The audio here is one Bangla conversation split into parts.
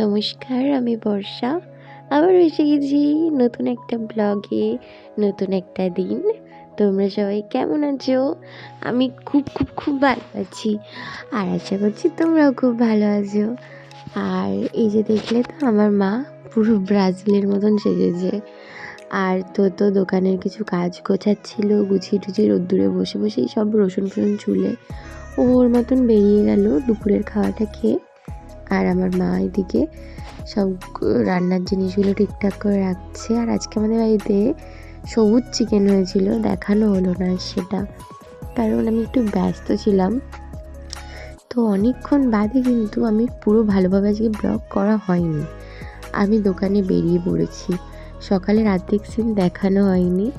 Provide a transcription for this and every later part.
নমস্কার, আমি বর্ষা। আবার এসে গেছি নতুন একটা ব্লগে, নতুন একটা দিন। তোমরা সবাই কেমন আছো? আমি খুব খুব খুব ভালো আছি। আর আশা করছি তোমরাও খুব ভালো আছো। আর এই যে দেখলে তো আমার মা পুরো ব্রাজিলের মতন সেজেছে। আর তো তো দোকানের কিছু কাজ গোছাচ্ছিল, গুছিয়ে টুছিয়ে রোদ্দুরে বসে, বসেই সব রসুন ফসুন চুলে ও ওর মতন বেরিয়ে গেল দুপুরের খাওয়াটা খেয়ে। আর আমার মা এদিকে সব রান্নার জিনিসগুলো ঠিকঠাক করে রাখছে। আর আজকে আমাদের বাড়িতে সবুজ চিকেন হয়েছিল, দেখানো হলো না সেটা। কারণ আমি একটু ব্যস্ত ছিলাম। তো অনেকক্ষণ বাদে কিন্তু আমি পুরো ভালোভাবে আজকে ব্লগ করা হয়নি। আমি দোকানে বেরিয়ে পড়েছি। সকালের অর্ধেক সিন দেখানো হয়নি।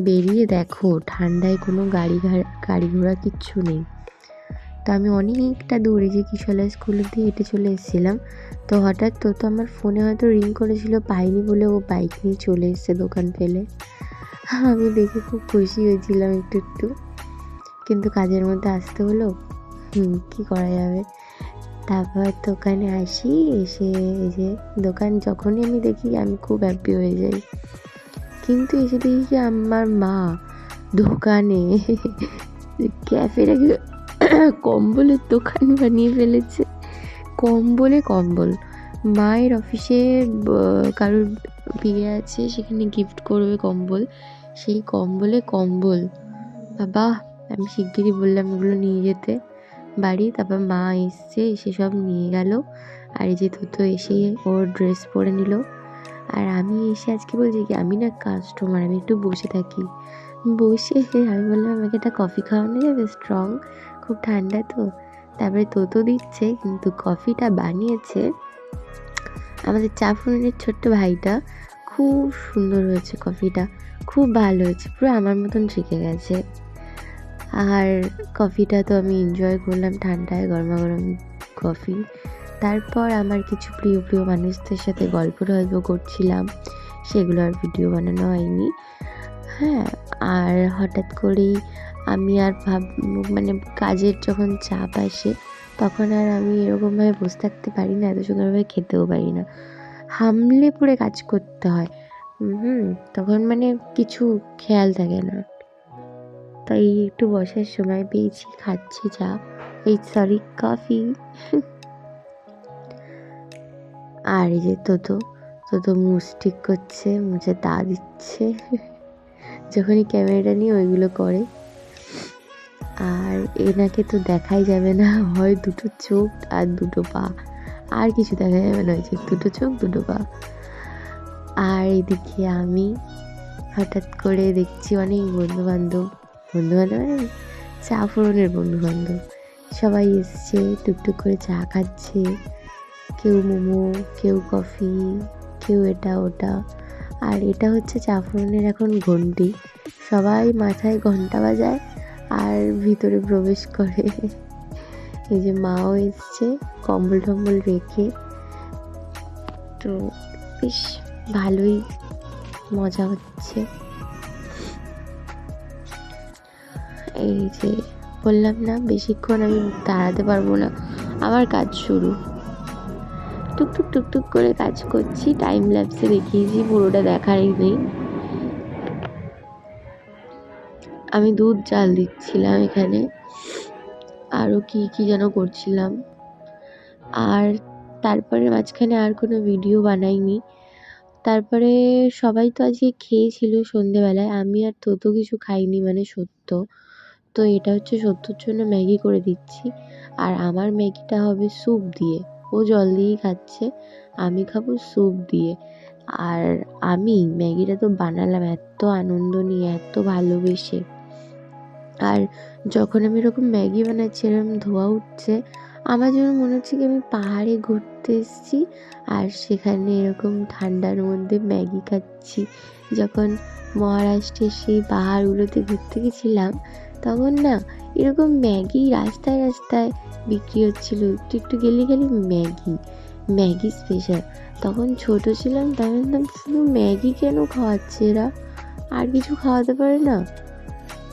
বেরিয়ে দেখো, ঠান্ডায় কোনো গাড়ি গাড়ি ঘোড়া কিচ্ছু নেই। তো আমি অনেকটা দূরে যে কিশোলা স্কুলের দিয়ে হেঁটে চলে এসেছিলাম। তো হঠাৎ তো তো আমার ফোনে হয়তো রিং করেছিল, পাইনি বলে ও বাইক নিয়ে চলে এসছে দোকান ফেলে। আমি দেখে খুব খুশি হয়েছিলাম একটু একটু। কিন্তু কাজের মধ্যে আসতে হলো, হুম, কী করা যাবে? তারপর দোকানে আসি, এসে এই যে দোকান যখনই আমি দেখি আমি খুব হ্যাপি হয়ে যাই। কিন্তু এসে দেখি কি আমার মা দোকানে ক্যাফেটাকে কম্বলের দোকান বানিয়ে ফেলেছে। কম্বলে কম্বল। মায়ের অফিসে কারোর বিয়ে আছে, সেখানে গিফট করবে কম্বল। সেই কম্বলে কম্বল। বাবা, আমি শিগগিরই বললাম এগুলো নিয়ে যেতে। বাড়ি, তারপর মা এসছে, এসে সব নিয়ে গেল। আর এই যে তো এসে ওর ড্রেস পরে নিল। আর আমি এসে আজকে বলছি কি, আমি না কাস্টমার আমি একটু বসে থাকি। বসে, আমি বললাম, আমাকে একটা কফি খাওয়ানো যাবে স্ট্রং খুব ঠান্ডা তো। তারপরে তোতো দিচ্ছে, কিন্তু কফিটা বানিয়েছে আমাদের চা ফোনের ছোট্ট ভাইটা। খুব সুন্দর হয়েছে কফিটা, খুব ভালো হয়েছে, পুরো আমার মতন শিখে গেছে। আর কফিটা তো আমি এনজয় করলাম ঠান্ডায় গরমা গরম কফি। তারপর আমার কিছু প্রিয় প্রিয় মানুষদের সাথে গল্প টল্প করছিলাম, সেগুলো আর ভিডিও বানানো হয়নি। হ্যাঁ আর হঠাৎ করেই আমি আর ভাব মানে কাজের যখন চাপ আসে, তখন আর আমি এরকমভাবে বসে থাকতে পারি না, এত সুন্দরভাবে খেতেও পারি না। হামলে পড়ে কাজ করতে হয়। হুম, তখন মানে কিছু খেয়াল থাকে না। তাই একটু বসার সময় পেয়েছি, খাচ্ছি চা। এই সরি কফি আর এই যে তো তো মুছ ঠিক করছে, মুছে তা দিচ্ছে। যখনই ক্যামেরাটা নিয়ে ওইগুলো করে। আর এনাকে তো দেখাই যাবে না, হয় দুটো চোখ আর দুটো পা। আর কিছু দেখা যাবে না, ওই যে দুটো চোখ, দুটো পা। আর এদিকে আমি হঠাৎ করে দেখছি অনেক বন্ধু বান্ধব বন্ধু বান্ধব মানে চা ফোড়নের বন্ধু বান্ধব সবাই এসছে টুকটুক করে চা খাচ্ছে। কেউ মোমো, কেউ কফি, কেউ এটা ওটা। আর এটা হচ্ছে চা ফোড়নের এখন ঘন্টি। সবাই মাথায় ঘণ্টা বাজায়। আর ভিতরে প্রবেশ করে। এই যে মাও এসছে, কম্বল টম্বল রেখে। তো বেশ ভালোই মজা হচ্ছে। এই যে বললাম না, বেশিক্ষণ আমি দাঁড়াতে পারব না। আমার কাজ শুরু। টুকটুক টুকটুক করে কাজ করছি টাইম ল্যাপসে দেখিয়েছি, পুরোটা দেখারই নেই। আমি দুধ, জাল দিচ্ছিলাম এখানে। আরও কি কি যেন করছিলাম। আর তারপরে মাঝখানে আর কোনো ভিডিও বানাইনি। তারপরে সবাই তো আজকে খেয়েছিল সন্ধেবেলায়। আমি আর তোতো কিছু খাইনি মানে সত্য। তো এটা হচ্ছে সত্যর জন্য ম্যাগি করে দিচ্ছি। আর আমার ম্যাগিটা হবে স্যুপ দিয়ে। ও জল দিয়েই খাচ্ছে, আমি খাব স্যুপ দিয়ে। আর আমি ম্যাগিটা তো বানালাম, এত আনন্দ নিয়ে, এত ভালোবেসে। আর যখন আমি এরকম ম্যাগি বানাচ্ছি, এরকম ধোয়া উঠছে, আমার যেন মনে হচ্ছে কি আমি পাহাড়ে ঘুরতে এসেছি আর সেখানে এরকম ঠান্ডার মধ্যে ম্যাগি খাচ্ছি। যখন মহারাষ্ট্রের সেই পাহাড়গুলোতে ঘুরতে গেছিলাম, তখন না এরকম ম্যাগি রাস্তায় রাস্তায় বিক্রি হচ্ছিল। একটু একটু গেলে গেলে ম্যাগি ম্যাগি স্পেশাল তখন ছোট ছিলাম তাই শুধু ম্যাগি কেন খাওয়াচ্ছে এরা? আর কিছু খাওয়াতে পারে না।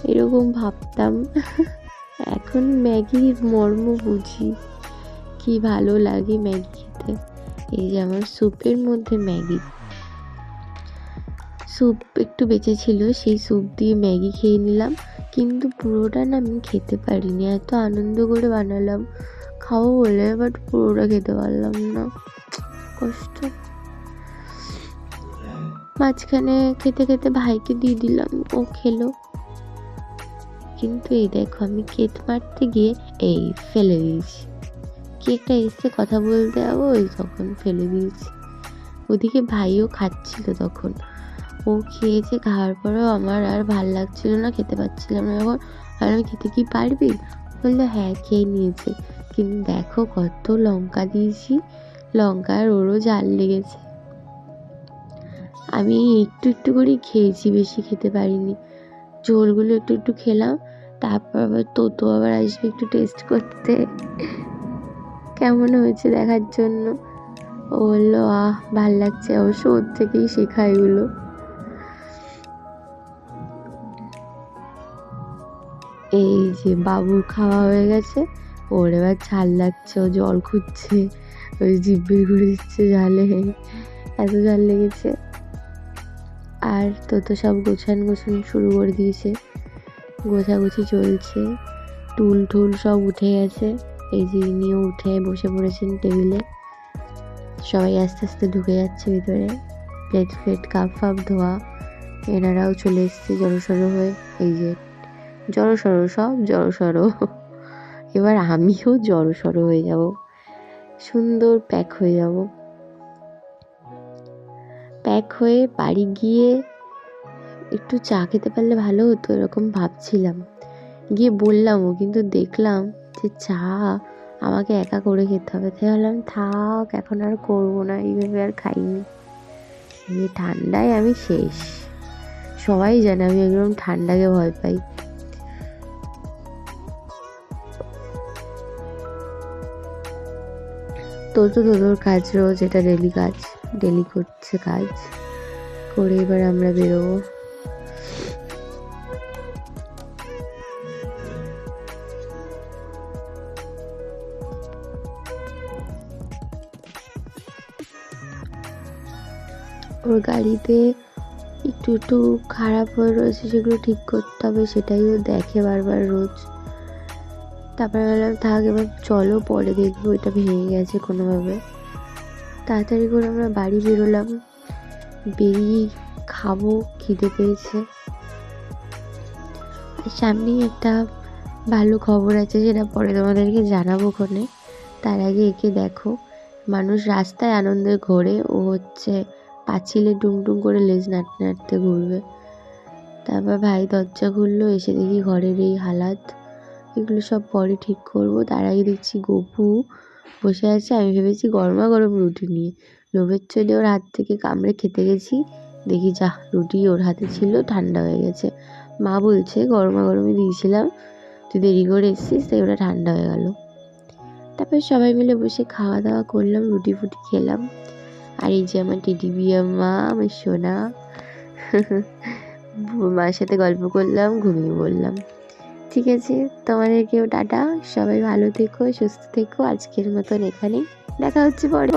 এরকম ভাবতাম। এখন ম্যাগির মর্ম বুঝি। কি ভালো লাগে ম্যাগি খেতে। এই যে আমার স্যুপের মধ্যে ম্যাগি। স্যুপ একটু বেঁচে ছিল, সেই স্যুপ দিয়ে ম্যাগি খেয়ে নিলাম। কিন্তু পুরোটা না আমি খেতে পারিনি। এত আনন্দ করে বানালাম। খাব বলে বাট পুরোটা খেতে পারলাম না। কষ্ট। মাঝখানে খেতে খেতে ভাইকে দিয়ে দিলাম। ও খেলো। কিন্তু এই দেখো, আমি কেত মারতে গিয়ে এই ফেলে দিয়েছি। কি একটা এসে কথা বলতে যাব, ওই তখন ফেলে দিয়েছি। ওদিকে ভাইও খাচ্ছিল তখন। ও খেয়েছে, খাওয়ার পরেও আমার আর ভালো লাগছিল না, খেতে পাচ্ছিলাম না আর আমি খেতে কি পারবি? বলল হ্যাঁ খেয়ে নিয়েছে। কিন্তু দেখো কত লঙ্কা দিয়েছি লঙ্কার ওরও জাল লেগেছে। আমি একটু একটু করে খেয়েছি, বেশি খেতে পারিনি। ঝোলগুলো একটু একটু খেলাম তারপর আবার তোতো আবার আসবে একটু টেস্ট করতে। কেমন হয়েছে দেখার জন্য? ও বলল, আহ, ভালো লাগছে। অবশ্য ওর থেকেই শেখা এগুলো। এই যে বাবুর খাওয়া হয়ে গেছে। ওর এবার ঝাল লাগছে, ও জল খুঁজছে, ওই জিব্বির ঘুরে দিচ্ছে ঝালে। এত ঝাল লেগেছে। আর তো তো সব গোছান গোছান শুরু করে দিয়েছে। গোছাগুছি চলছে। টুল টুল সব উঠে গেছে। এই যে ইনিও উঠে বসে পড়েছেন টেবিলে। সবাই আস্তে আস্তে ঢুকে যাচ্ছে ভিতরে। প্লেট ফ্লেট, কাপ ফাপ, ধোয়া। এনারাও চলে এসছে জড়সড়ো হয়ে। এই যে জড়সড়ো, সব জড়সড়ো। এবার আমিও জড়সড়ো হয়ে যাব। সুন্দর প্যাক হয়ে যাব। প্যাক হয়ে বাড়ি গিয়ে একটু চা খেতে পারলে ভালো হতো, এরকম ভাবছিলাম। গিয়ে বললামও কিন্তু দেখলাম যে চা আমাকে একা করে খেতে হবে। তাই ভাবলাম, থাক, এখন আর করব না, এইভাবে আর খাইনি। এই ঠান্ডায় আমি শেষ। সবাই জানে আমি একদম ঠান্ডাকে ভয় পাই। তোর তো তোর কাজ রোজ, এটা ডেলি কাজ ডেলি করছে কাজ। করে এবার আমরা বেরোবো। ওর গাড়িতে একটু একটু খারাপ হয়ে রয়েছে, সেগুলো ঠিক করতে হবে, সেটাই ও দেখে বারবার রোজ। তারপরে বললাম, থাক, এবার চলো পরে দেখব এটা ভেঙে গেছে কোনোভাবে। তাড়াতাড়ি করে আমরা বাড়ি বেরোলাম। বেরিয়ে খাব, খিদে পেয়েছে। সামনেই একটা ভালো খবর আছে যেটা পরে তোমাদেরকে জানাব ওখানে। তার আগে একে দেখো, মানুষ রাস্তায় আনন্দে ঘোরে, ও হচ্ছে পাঁচিলে টুংটুং করে লেজ নাড়তে নাড়তে ঘুরবে। তারপর ভাই দরজা খুললো, এসে দেখি ঘরের এই হালাত। এগুলো সব পরে ঠিক করব। তার আগে দেখছি গপু বসে আছে। আমি ভেবেছি গরমা গরম রুটি নিয়ে। লোভের চলে ওর হাত থেকে কামড়ে খেতে গেছি। দেখি যা, রুটি ওর হাতে ছিল, ঠান্ডা হয়ে গেছে। মা বলছে, গরমা গরমই দিয়েছিলাম, তুই দেরি করে এসেছিস, তাই ওটা ঠান্ডা হয়ে গেল। তারপর সবাই মিলে বসে খাওয়া দাওয়া করলাম, রুটি ফুটি খেলাম। আর এই যে আমার টেডি মা, আমার সোনা। মার সাথে গল্প করলাম, ঘুমিয়ে বললাম ঠিক আছে, তোমাদেরকেও টাটা। সবাই ভালো থেকো, সুস্থ থেকো। আজকের মতন এখানেই। দেখা হচ্ছে পরে।